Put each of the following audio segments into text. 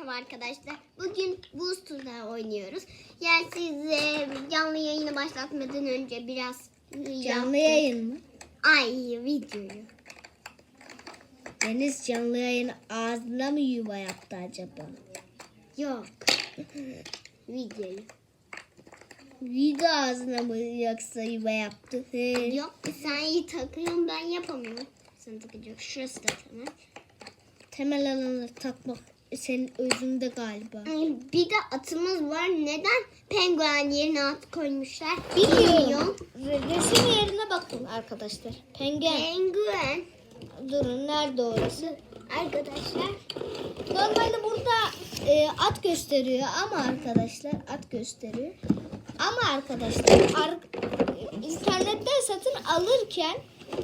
Merhaba arkadaşlar. Bugün Booster'da oynuyoruz. Yani siz e, canlı yayını başlatmadan önce biraz Canlı yaptık. yayın mı? Ay videoyu. Deniz canlı yayın ağzına mı yuva yaptı acaba? Yok. videoyu. Video ağzına mı yoksa yuva yaptı? He. Yok sen iyi takıyorsun ben yapamıyorum. Sen takacak. Şurası da tamam. Temel alanı takmak senin özünde galiba. Bir de atımız var. Neden penguen yerine at koymuşlar? Bilmiyorum. Re- Resim yerine bakın arkadaşlar. Penguen. Penguen. Durun nerede orası? Arkadaşlar. Normalde burada e, at gösteriyor ama arkadaşlar at gösteriyor. Ama arkadaşlar ar- internetten satın alırken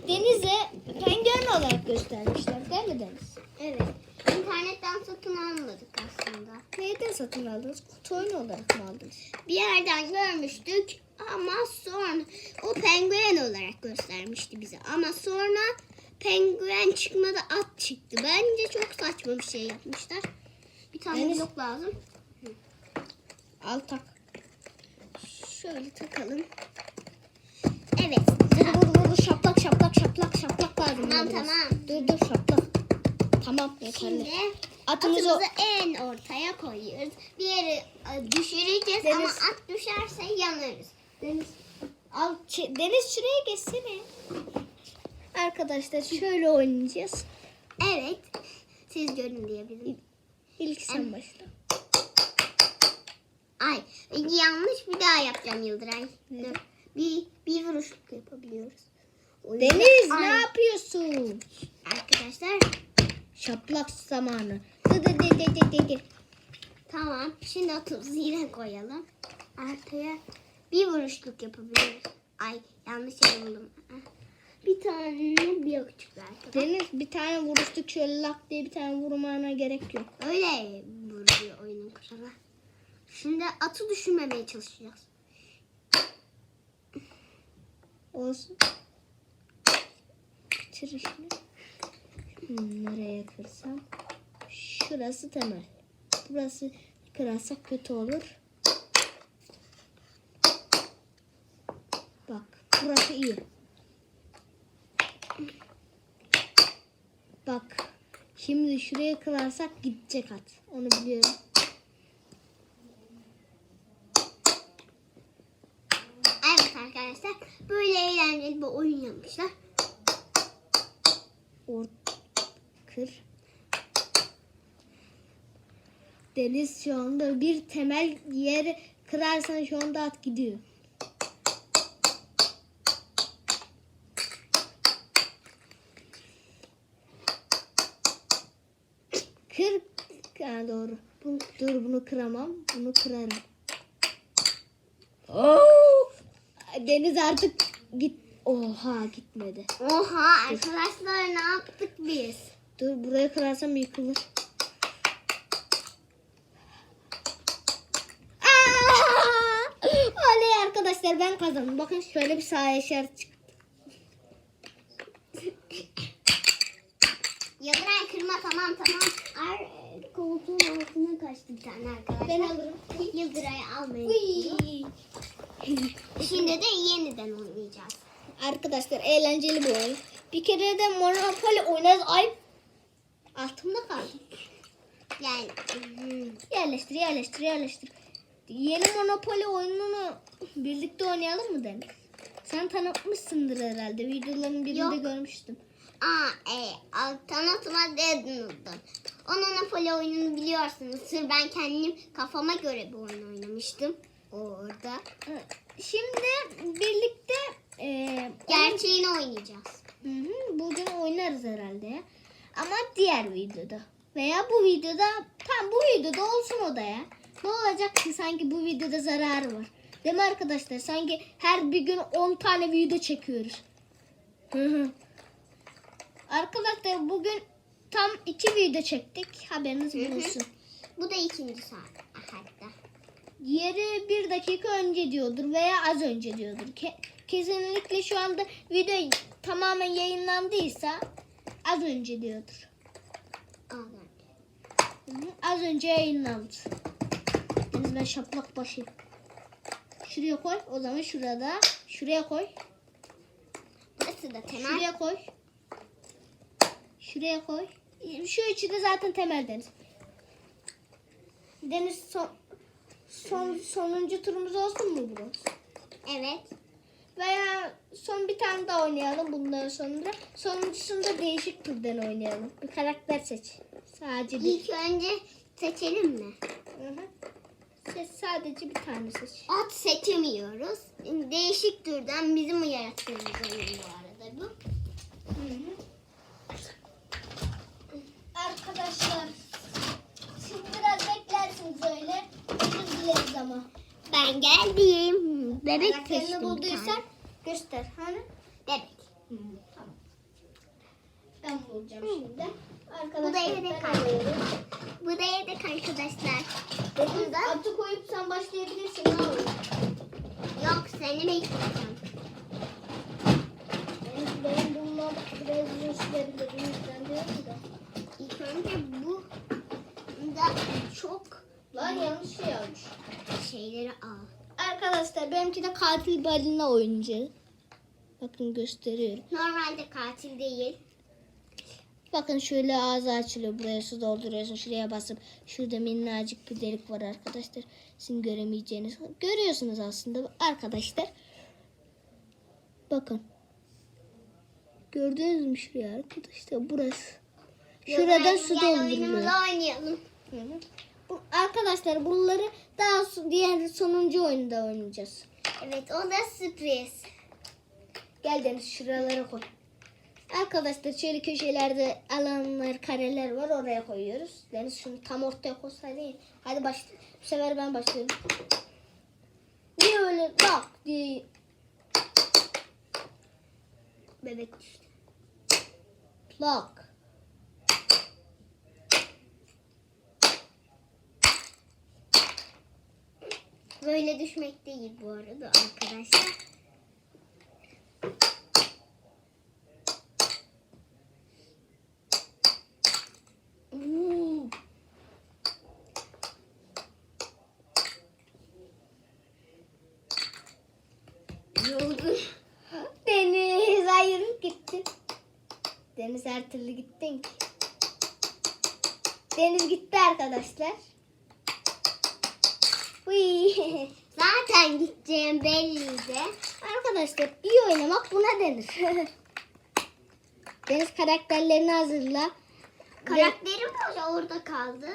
denize penguen olarak göstermişler değil mi Deniz? Evet. İnternetten satın almadık aslında. Neyden satın aldınız? Kutu oyunu olarak mı aldınız? Bir yerden görmüştük ama sonra o penguen olarak göstermişti bize. Ama sonra penguen çıkmadı at çıktı. Bence çok saçma bir şey yapmışlar. Bir tane Yani- blok lazım. Al tak. Şöyle takalım. Evet. Vur şaplak şaplak şaplak şaplak lazım. Tamam tamam. Dur dur şaplak. Tamam yeterli. Şimdi Atımızı atımızı en ortaya koyuyoruz. Bir yere e, düşüreceğiz Deniz- ama at düşerse yanarız. Deniz al Deniz şuraya geçsene. Arkadaşlar şöyle oynayacağız. Evet. Siz görün diyebilirim. İlk sen başla. Ay yanlış bir daha yapacağım Yıldıray. Bir, bir vuruşluk yapabiliyoruz. Deniz Ay, ne yapıyorsun? Arkadaşlar Şaplak zamanı. Dı dı dı dı dı dı dı. tamam. Şimdi atımızı yine koyalım. Arkaya bir vuruşluk yapabiliyoruz. Ay yanlış yere buldum. Bir tane bir küçük arkadaşlar. Deniz bir tane vuruştuk şöyle lak diye bir tane vurmana gerek yok. Öyle vuruyor oyunun kuralı. Şimdi atı düşürmemeye çalışacağız. Olsun. Bitir işini. Hmm, Nereye kırsam? Şurası temel. Burası kırarsak kötü olur. Bak burası iyi. Bak şimdi şuraya kırarsak gidecek at. Onu biliyorum. Evet arkadaşlar böyle eğlenceli bir oyun yapmışlar. Kır. Deniz şu anda bir temel yeri kırarsan şu anda at gidiyor. Kır. Ha, doğru. Bu, dur bunu kıramam. Bunu kırarım. Oo! Deniz artık git. Oha gitmedi. Oha arkadaşlar ne yaptık biz? Dur buraya kırarsam yıkılır. Oley arkadaşlar ben kazandım. Bakın şöyle bir sahaya işaret çıktı. Yıldıray kırma tamam tamam. Ar koltuğun altına kaçtı bir tane arkadaşlar. Ben alırım. Yıldıray'ı almayı Uy. Şimdi de yeniden oynayacağız. Arkadaşlar eğlenceli bir oyun. Bir kere de Monopoly oynarız. Ay altımda kaldım. Yani hmm, Yerleştir yerleştir yerleştir. Yeni Monopoly oyununu birlikte oynayalım mı Deniz? Sen tanıtmışsındır herhalde. Videoların birinde Yok. görmüştüm. Aa, e, tanıtıma dedin. Onun Napoli oyununu biliyorsunuz. Sır ben kendim kafama göre bir oyun oynamıştım. Orada. Şimdi birlikte e, Gerçeğini oynayacağız. Hı hı, bugün oynarız herhalde. Ama diğer videoda. Veya bu videoda tam bu videoda olsun o da ya. Ne olacak ki sanki bu videoda zararı var. Değil mi arkadaşlar? Sanki her bir gün 10 tane video çekiyoruz. Arkadaşlar bugün tam iki video çektik. Haberiniz olsun. Bu da ikinci saat hatta. Yeri bir dakika önce diyordur veya az önce diyordur. Ke- kesinlikle şu anda video tamamen yayınlandıysa az önce diyordur. Az önce yayınlandı. Deniz ben şaplak başıyım. Şuraya koy. O zaman şurada. Şuraya koy. Burası da temel. Şuraya koy. Şuraya koy. Şu üçü de zaten temel Deniz. Deniz son, son sonuncu turumuz olsun mu bu? Evet. Veya son bir tane daha oynayalım bundan sonra. Sonuncusunda değişik türden oynayalım. Bir karakter seç. Sadece bir. İlk önce seçelim mi? Hı hı. Seç, sadece bir tane seç. At seçemiyoruz. Değişik türden bizim yarattığımız oyun bu arada bu. Arkadaşlar siz biraz beklersiniz öyle. Özür dileriz ama. Ben geldim. Bebek seçtim. bulduysan göster. Hani? Bebek. Tamam. Ben bulacağım Hı. şimdi. Bu da Arkadaşlar yedek ben alıyorum. Bu da yedek arkadaşlar. Atı koyup sen başlayabilirsin. Ne olur? yok seni bekleyeceğim. Benim, benim bulmam biraz. O yüzden diyorum da. İlk önce bu da çok Lan yanlış şey almış. şeyleri al. Arkadaşlar benimki de katil balina oyuncağı. Bakın gösteriyorum. Normalde katil değil. Bakın şöyle ağzı açılıyor. Buraya su dolduruyorsun. Şuraya basıp şurada minnacık bir delik var arkadaşlar. Sizin göremeyeceğiniz. Görüyorsunuz aslında arkadaşlar. Bakın. Gördünüz mü şuraya arkadaşlar? Burası. Şurada su Gel dolduruyor. oyunumuzu oynayalım. Hı hı. Bu, arkadaşlar bunları daha diğer sonuncu oyunda oynayacağız. Evet o da sürpriz. Gel Deniz şuralara koy. Arkadaşlar şöyle köşelerde alanlar, kareler var oraya koyuyoruz. Deniz şunu tam ortaya koysaydı iyi. Hadi başla. Bu sefer ben başlıyorum. Niye öyle bak diye. Bebek düştü. Bak. Böyle düşmek değil bu arada arkadaşlar. Oo. Yorgun. Deniz hayır gitti. Deniz her türlü gittin ki. Deniz gitti arkadaşlar. Zaten gideceğim belliydi. Arkadaşlar iyi oynamak buna denir. Deniz karakterlerini hazırla. Karakterim orada, orada kaldı.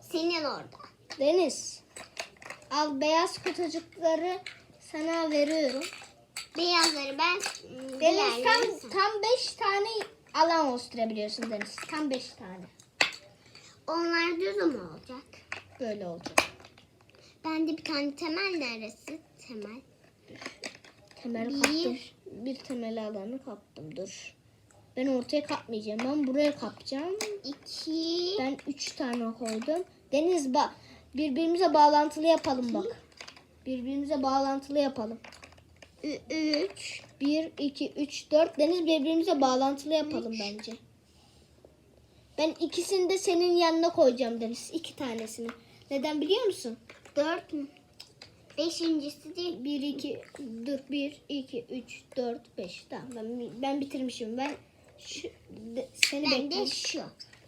Senin orada. Deniz. Al beyaz kutucukları sana veriyorum. Beyazları ben ım, Deniz tam tam 5 tane alan oluşturabiliyorsun Deniz. Tam 5 tane. Onlar düz mü olacak? Böyle olacak. Bende bir tane temel neresi? Temel. Temel Bir. kaptım. Bir temel alanı kaptım. Dur. Ben ortaya kapmayacağım. Ben buraya kapacağım. İki. Ben 3 tane koydum. Deniz bak birbirimize bağlantılı yapalım bak. Birbirimize bağlantılı yapalım. Üç. 1, 2, 3, 4. Deniz birbirimize bağlantılı yapalım Üç. bence. Ben ikisini de senin yanına koyacağım Deniz. iki tanesini. Neden biliyor musun? Dört mü? Beşincisi değil. 1, 2, dur 1, 2, 3, 4, 5. Tamam ben, ben bitirmişim. Ben şu, de- seni Ben de bekliyorum. şu.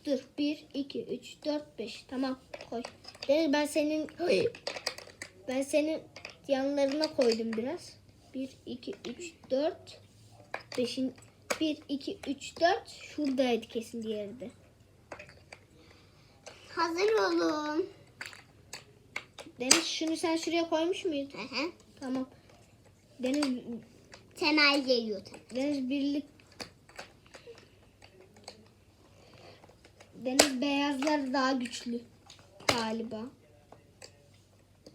Dur 1, 2, 3, 4, 5. Tamam koy. Deniz ben senin ben senin yanlarına koydum biraz. 1, 2, 3, 4, 5'in 1, 2, 3, 4 şuradaydı kesin diğeri de. Hazır olun. Deniz şunu sen şuraya koymuş muydun? Hı hı. Tamam. Deniz Temel geliyor. Deniz birlik Deniz beyazlar daha güçlü galiba.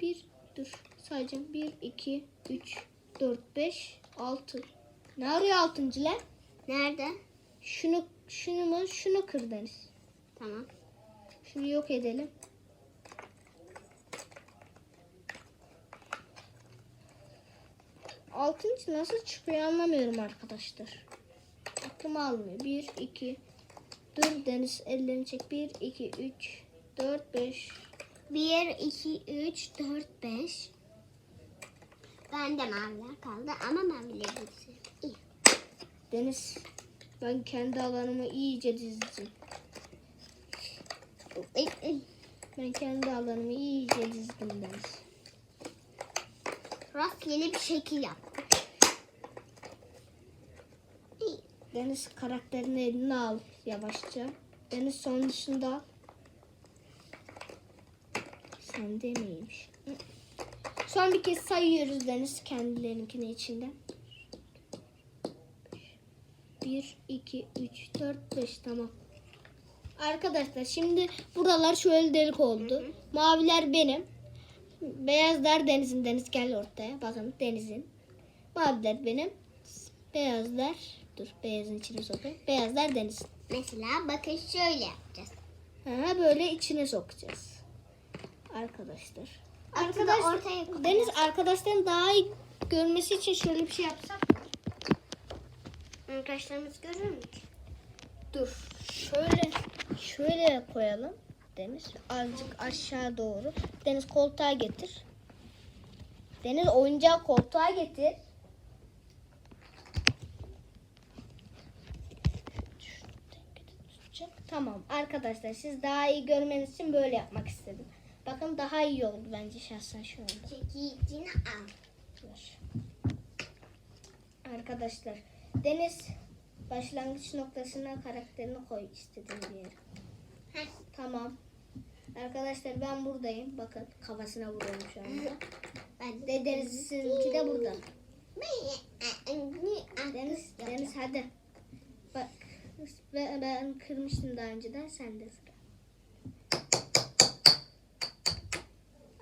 Bir dur sayacağım. Bir, iki, üç, dört, beş, altı. Ne arıyor altıncılar? Nerede? Şunu şunu mu şunu kır Deniz. Tamam. Şunu yok edelim. Altıncı nasıl çıkıyor anlamıyorum arkadaşlar. Aklım almıyor. Bir, iki. Dur Deniz ellerini çek. Bir, iki, üç, 4, 5. 1, 2, 3, 4, 5. Bende maviler kaldı ama mavileri dizeceğim. İyi. Deniz ben kendi alanımı iyice dizdim. Ben kendi alanımı iyice dizdim Deniz. Rastgele bir şekil yaptım. Deniz karakterini eline al yavaşça. Deniz son dışında al. Sen demeymiş. Son bir kez sayıyoruz Deniz kendilerinkini içinden. 1, 2, 3, 4, 5 tamam. Arkadaşlar şimdi buralar şöyle delik oldu. Maviler benim. Beyazlar Deniz'in. Deniz gel ortaya. Bakın Deniz'in. Maviler benim. Beyazlar. Dur beyazın içine sokayım. Beyazlar Deniz'in. Mesela bakın şöyle yapacağız. Ha, böyle içine sokacağız. Arkadaşlar. Arkadaşlar ortaya koyacağız. Deniz arkadaşların daha iyi görmesi için şöyle bir şey yapsak. Arkadaşlarımız görür mü? Dur. Şöyle şöyle koyalım. Deniz azıcık aşağı doğru. Deniz koltuğa getir. Deniz oyuncağı koltuğa getir. Tamam arkadaşlar siz daha iyi görmeniz için böyle yapmak istedim. Bakın daha iyi oldu bence şahsen şu anda. Çekicini al. Arkadaşlar Deniz başlangıç noktasına karakterini koy istediğin bir yere. Heh. Tamam. Arkadaşlar ben buradayım. Bakın kafasına vuruyorum şu anda. Ben De Deniz'inki de burada. Deniz, Deniz hadi. Bak ben, ben kırmıştım daha önceden sen de sıra.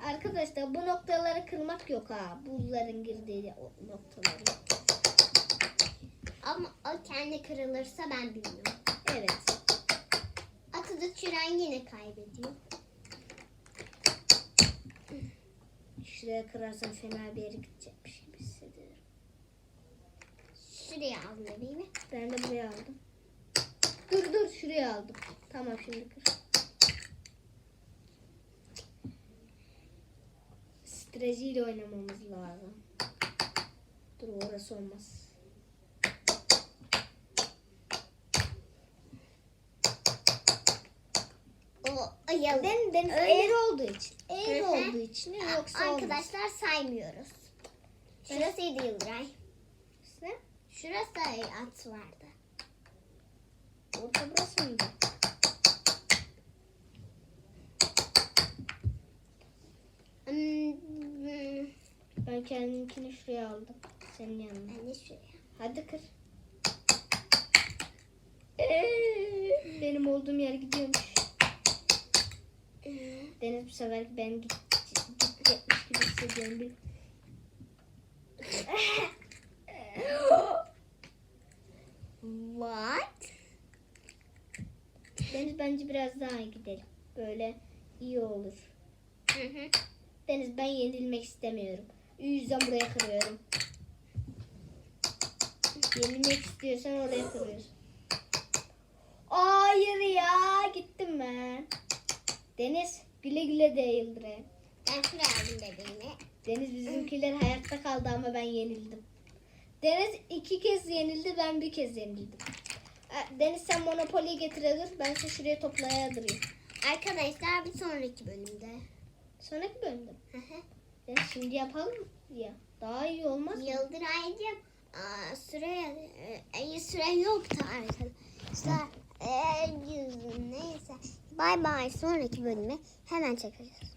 Arkadaşlar bu noktaları kırmak yok ha. Buzların girdiği noktaları. Ama o kendi kırılırsa ben bilmiyorum. Evet. Da çüren yine kaybediyor. Şuraya kırarsan fena bir yere gidecekmiş gibi hissediyorum. Şuraya al bebeğimi. Ben de buraya aldım. Dur dur şuraya aldım. Tamam şimdi kır. Stratejiyle oynamamız lazım. Dur orası olmaz. O ayalı. Den, deniz Öyle. olduğu için. Hı hı. olduğu için yoksa. Arkadaşlar saymıyoruz. Şurasıydı Yıldıray. Ne? Şurası at vardı. Orta burası mıydı? Hmm, Ben kendimkini şuraya aldım. Senin yanına. ben de şuraya. Hadi kır. Ee, benim olduğum yer gidiyormuş. Deniz bu sefer ben git, gidecekmiş gibi hissediyorum. Bir... What? Deniz bence biraz daha gidelim. Böyle iyi olur. Hı hı. Deniz ben yenilmek istemiyorum. O yüzden buraya kırıyorum. Yenilmek istiyorsan oraya kırıyorsun. Hayır ya gittim ben. Deniz güle güle de Yıldırım. Ben şuraya aldım bebeğimi. Deniz bizimkiler hayatta kaldı ama ben yenildim. Deniz iki kez yenildi ben bir kez yenildim. Deniz sen Monopoly'yi getir dur. Ben size şuraya toplaya durayım. Arkadaşlar bir sonraki bölümde. Sonraki bölümde. Hı. Deniz şimdi yapalım ya. Daha iyi olmaz mı? Yıldıraycığım süre, e, süre yoktu arkadaşlar. E, neyse. Bay bay sonraki bölümü hemen çekeceğiz.